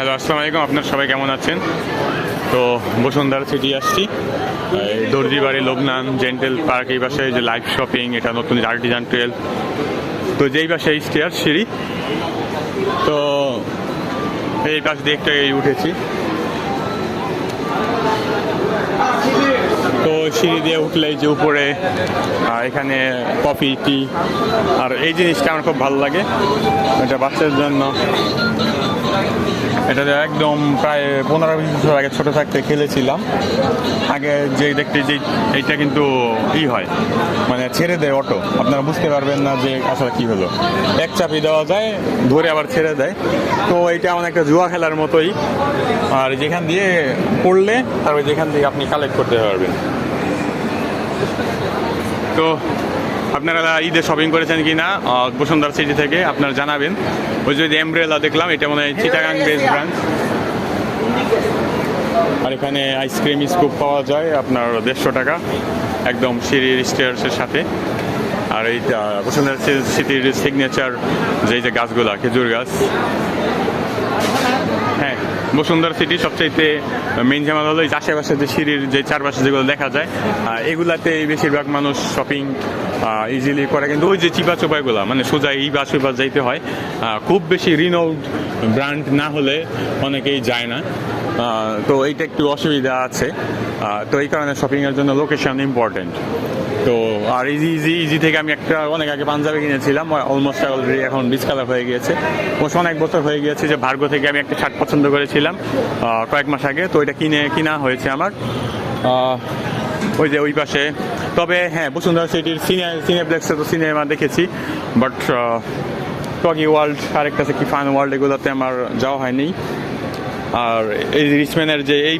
Hello, আসসালামু আলাইকুম। আপনার সবাই কেমন আছেন? তো বসুন্ধরা সিটি আসছি। এই দর্জিবাড়ি লোকনান, জেন্টেল পার্ক, এই পাশে যে লাইভ শপিং, এটা নতুন আর্টিজান ট্রেল তো যেই পাশে স্টেয়ার সিঁড়ি। তো এই পাশ দিয়ে একটা এই উঠেছি। তো সিঁড়ি দিয়ে উঠলে যে উপরে এখানে কফি, টি, আর এই জিনিসটা আমার খুব ভালো লাগে। এটা বাচ্চার জন্য। এটা একদম প্রায় পনেরো বিশ বছর আগে ছোটো থাকতে খেলেছিলাম। আগে যে দেখতে যে এইটা কিন্তু ই হয় মানে ছেড়ে দেয় অটো। আপনারা বুঝতে পারবেন না যে আসলে কি হলো। এক চাপি দেওয়া যায়, ধরে আবার ছেড়ে দেয়। তো এইটা আমার একটা জুয়া খেলার মতোই। আর যেখান দিয়ে পড়লে তারপরে যেখান দিয়ে আপনি কালেক্ট করতে পারবেন। তো আপনারা ঈদে শপিং করেছেন কি না বসুন্ধরা সিটি থেকে আপনারা জানাবেন। ওই যে এমব্রেলা দেখলাম, এটা মনে হয় চিটাগাং বেস ব্রাঞ্চ আর এখানে আইসক্রিম স্কুপ পাওয়া যায়, আপনার দেড়শো টাকা, একদম সিঁড়ির স্টেয়ার্সের সাথে। আর এইটা বসুন্ধরা সিটির সিগনেচার যে যে গাছগুলা, খেজুর গাছ। হ্যাঁ বসুন্ধরা সিটি সবচাইতে মেইন ঝামেলা হলো এই আশেপাশে যে সিঁড়ির যে চারপাশে যেগুলো দেখা যায় এগুলাতে বেশিরভাগ মানুষ শপিং ইজিলি করে। কিন্তু ওই যে চিপা চোপাইগুলা মানে সোজা এই বাস ওই বাস যাইতে হয় খুব বেশি রিনোড ব্র্যান্ড না হলে অনেকেই যায় না। তো এইটা একটু অসুবিধা আছে। তো এই কারণে শপিংয়ের জন্য লোকেশন ইম্পর্টেন্ট তো আর ইজি ইজি ইজি থেকে আমি একটা অনেক আগে পাঞ্জাবি কিনেছিলাম অলমোস্ট অলরেডি এখন ডিসকালার হয়ে গিয়েছে। অবশ্য অনেক বছর হয়ে গিয়েছে যে ভার্গো থেকে আমি একটা শার্ট পছন্দ করেছিলাম কয়েক মাস আগে, তো এটা কিনে, কিনা হয়েছে আমার। ওই যে ওই পাশে। তবে হ্যাঁ বসুন্ধরা সিটির সিনে সিনেপ্লেক্সে তো সিনেমা দেখেছি বাট টকি ওয়ার্ল্ড, আরেকটা আছে কি, ফান ওয়ার্ল্ড, এগুলোতে আমার যাওয়া হয়নি। আর এই রিচম্যানের যে এই,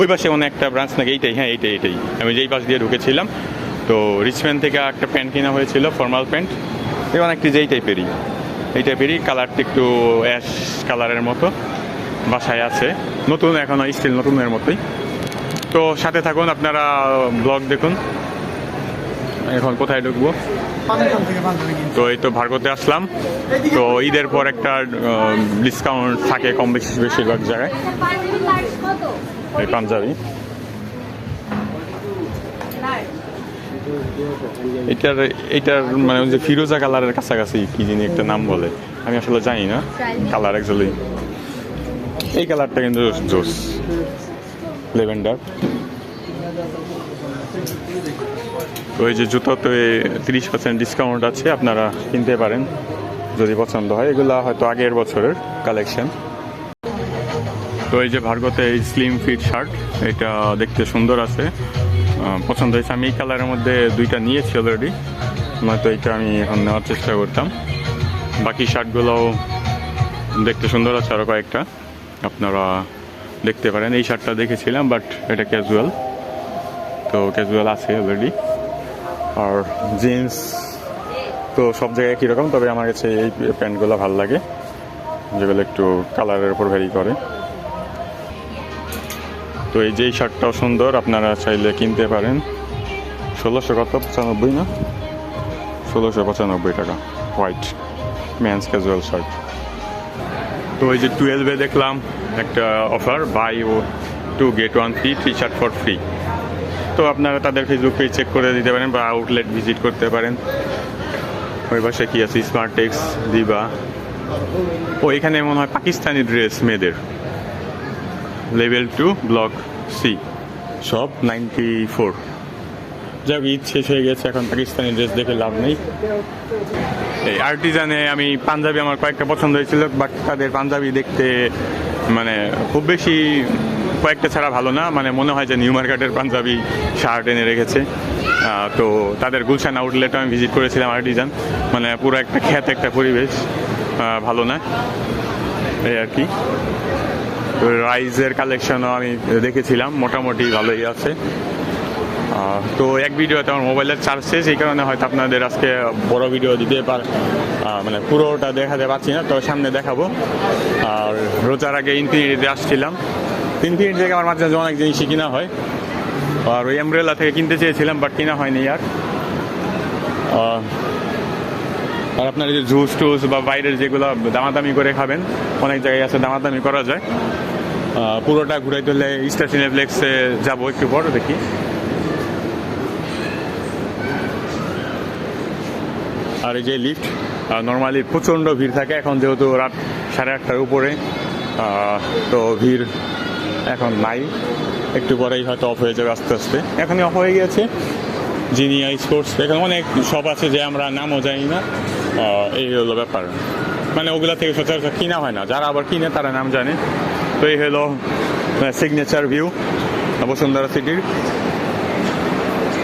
ওই পাশে মনে একটা ব্রাঞ্চ নাকি, এইটাই হ্যাঁ এইটাই এইটাই। আমি যেই পাশ দিয়ে ঢুকেছিলাম তো রিচম্যান থেকে একটা প্যান্ট কেনা হয়েছিল ফর্মাল প্যান্ট এবং একটি যেই টাইপেরই এই টাইপেরই কালারটা একটু অ্যাশ কালারের মতো বাসায় আছে। নতুন এখনও স্টিল নতুনের মতোই। তো সাথে থাকুন, আপনারা ব্লগ দেখুন। এখন কোথায় ঢুকবো? তো এই তো ভার্গতে আসলাম। তো ঈদের পর একটা ডিসকাউন্ট থাকে কম বেশি বেশিরভাগ জায়গায়। এই পাঞ্জাবি। এটার এটার মানে ওই যে ফিরোজা কালারের কাছাকাছি কি যিনি একটা নাম বলে? আমি আসলে জানি না। কালার অ্যাকচুয়ালি এই কালারটা কিন্তু জোস। লেভেন্ডার। ওই যে জুতোতে তিরিশ পার্সেন্ট ডিসকাউন্ট আছে আপনারা কিনতে পারেন যদি পছন্দ হয়। এগুলা হয়তো আগের বছরের কালেকশন তো এই যে ভার্গতে এই স্লিম ফিট শার্ট এটা দেখতে সুন্দর আছে। পছন্দ হয়েছে। আমি এই কালারের মধ্যে দুইটা নিয়েছি অলরেডি নয়তো এইটা আমি এখন নেওয়ার চেষ্টা করতাম। বাকি শার্টগুলোও দেখতে সুন্দর আছে আরও কয়েকটা। আপনারা দেখতে পারেন, এই শার্টটা দেখেছিলাম বাট এটা ক্যাজুয়াল তো ক্যাজুয়াল আছে অলরেডি আর জিন্স তো সব জায়গায় কীরকম তবে আমার কাছে এই প্যান্টগুলো ভালো লাগে, যেগুলো একটু কালারের উপর ভ্যারি করে। তো এই যে শার্টটাও সুন্দর, আপনারা চাইলে কিনতে পারেন। ষোলোশো কত? পঁচানব্বই না? ষোলোশো পঁচানব্বই টাকা হোয়াইট ম্যান্স ক্যাজুয়াল শার্ট তো এই যে টুয়েলভে দেখলাম একটা offer buy O two get one free three shirt for free তো আপনারা তাদের ফেসবুক পেজ চেক করে দিতে পারেন বা আউটলেট ভিজিট করতে পারেন। ওই পাশে কি আছে? স্মার্ট টেক্স দিবা ও এখানে মনে হয় পাকিস্তানি ড্রেস মেয়েদের। Level two, block C. সব নাইনটি ফোর। যাক, ঈদ শেষ হয়ে গেছে, এখন পাকিস্তানি ড্রেস দেখে লাভ নেই। এই আর্টিজানে আমি পাঞ্জাবি আমার কয়েকটা পছন্দ হয়েছিল বাট তাদের পাঞ্জাবি দেখতে মানে খুব বেশি কয়েকটা ছাড়া ভালো না মানে মনে হয় যে নিউ মার্কেটের পাঞ্জাবি শার্ট এনে রেখেছে। তো তাদের গুলশান আউটলেটও আমি ভিজিট করেছিলাম আর্টিজান মানে পুরো একটা খ্যাত একটা পরিবেশ ভালো না? এই আর কি। রাইজের কালেকশনও আমি দেখেছিলাম, মোটামুটি ভালোই আছে। তো এক ভিডিওতে আমার মোবাইলের চার্জ শেষ, এই কারণে হয়তো আপনাদের আজকে বড় ভিডিও দিতে পার মানে পুরোটা দেখাতে পারছি না তো সামনে দেখাবো। আর রোজার আগে ইনফিনিটিতে আসছিলাম। ইনফিনিটি থেকে আমার মাঝে অনেক জিনিসই কিনা হয়। আর ওই এমব্রেলা থেকে কিনতে চেয়েছিলাম বাট কিনা হয়নি আর। আর আপনার যে জুস টুস বা বাইরের যেগুলো দামাদামি করে খাবেন, অনেক জায়গায় আছে দামাদামি করা যায়। পুরোটা ঘুরাই তুললে স্টার সিনেপ্লেক্সে যাব একটু বড় দেখি। আর এই যে লিফট নর্মালি প্রচণ্ড ভিড় থাকে, এখন যেহেতু রাত সাড়ে আটটার উপরে তো ভিড় এখন নাই। একটু পরেই হয়তো অফ হয়ে যাবে আস্তে আস্তে। এখনই অফ হয়ে গেছে জিনিয়া স্পোর্টস এখানে অনেক শপ আছে যে আমরা নামও জানি না। এই হলো ব্যাপার। মানে ওগুলা থেকে সচরাচর কিনা হয় না। যারা আবার কিনে, তারা নাম জানে। তো এই হলো সিগনেচার ভিউ বসুন্ধরা সিটির।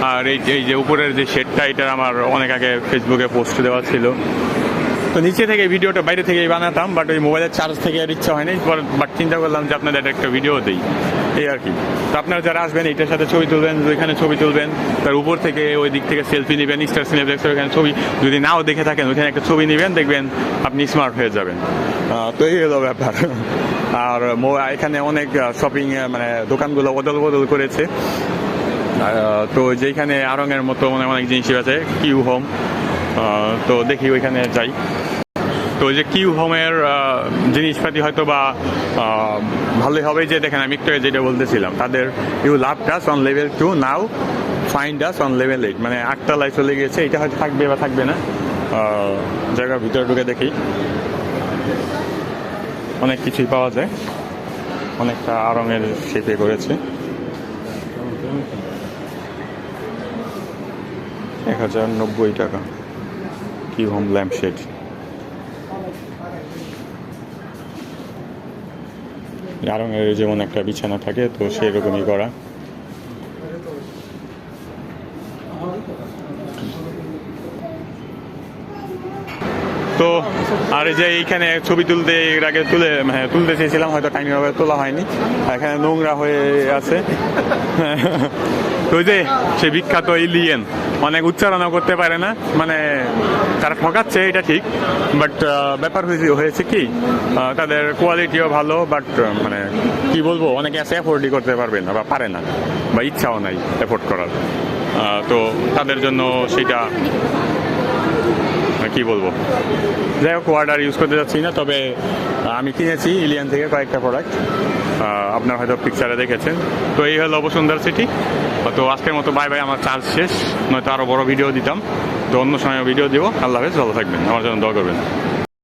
আর এই যে উপরের যে শেডটা এটা আমার অনেক আগে ফেসবুকে পোস্ট দেওয়া ছিল। তো নিচে থেকে ভিডিওটা বাইরে থেকেই বানাতাম বাট ওই মোবাইলের চার্জ থেকে আর ইচ্ছা হয়নি বাট চিন্তা করলাম যে আপনাদের একটা ভিডিও দিই। এই আর কি। তো আপনারা যারা আসবেন এটার সাথে ছবি তুলবেন, ওইখানে ছবি তুলবেন, তার উপর থেকে ওই দিক থেকে সেলফি নেবেন স্টার সিনেপ্লেক্স ওইখানে ছবি। যদি নাও দেখে থাকেন, ওইখানে একটা ছবি নেবেন, দেখবেন আপনি স্মার্ট হয়ে যাবেন। তো এই হলো ব্যাপার। আর এখানে অনেক শপিং মানে দোকানগুলো বদল বদল করেছে তো যেখানে আরঙের মতো মানে অনেক জিনিসই আছে কিউ হোম তো দেখি ওইখানে যাই। তো যে কিউ হোমের জিনিসপাতি হয়তো বা ভালোই হবে যে দেখেন আমি একটু যেটা বলতেছিলাম, তাদের you love us on level two now find us on level eight মানে আটতলায় চলে গেছে এটা হয়তো থাকবে বা থাকবে না। জায়গার ভিতরে ঢুকে দেখি। অনেক কিছুই পাওয়া যায়। অনেকটা আরঙের শেপে করেছে। এক হাজার নব্বই টাকা। হোম ল্যাম্প শেড আরঙের যেমন একটা বিছানা থাকে তো সেরকমই করা। তো আর এই যে এইখানে ছবি তুলতে, এর আগে তুলে মানে তুলতে চেয়েছিলাম, হয়তো টাইম ভাবে তোলা হয়নি। এখানে নোংরা হয়ে আছে। ওই যে সে বিখ্যাত ইলিয়েন অনেক উচ্চারণও করতে পারে না। মানে তারা ঠকাচ্ছে, এটা ঠিক। বাট ব্যাপার হয়েছে কি তাদের কোয়ালিটিও ভালো বাট মানে কি বলব, অনেকে আছে অ্যাফোর্ডই করতে পারবে না বা পারে না, বা ইচ্ছাও নাই অ্যাফোর্ড করার। তো তাদের জন্য সেটা কি বলব? যাই হোক ওয়ার্ডার ইউজ করতে যাচ্ছি না, তবে আমি কিনেছি ইলিয়ান থেকে কয়েকটা প্রোডাক্ট আপনার হয়তো পিকচারে দেখেছেন। তো এই হলো বসুন্ধরা সিটি তো আজকের মতো বাই বাই আমার চার্জ শেষ। নয়তো আরও বড় ভিডিও দিতাম। তো অন্য সময় ভিডিও দিব। আল্লাহ হাফেজ, ভালো থাকবেন। আমার জন্য দোয়া করবেন।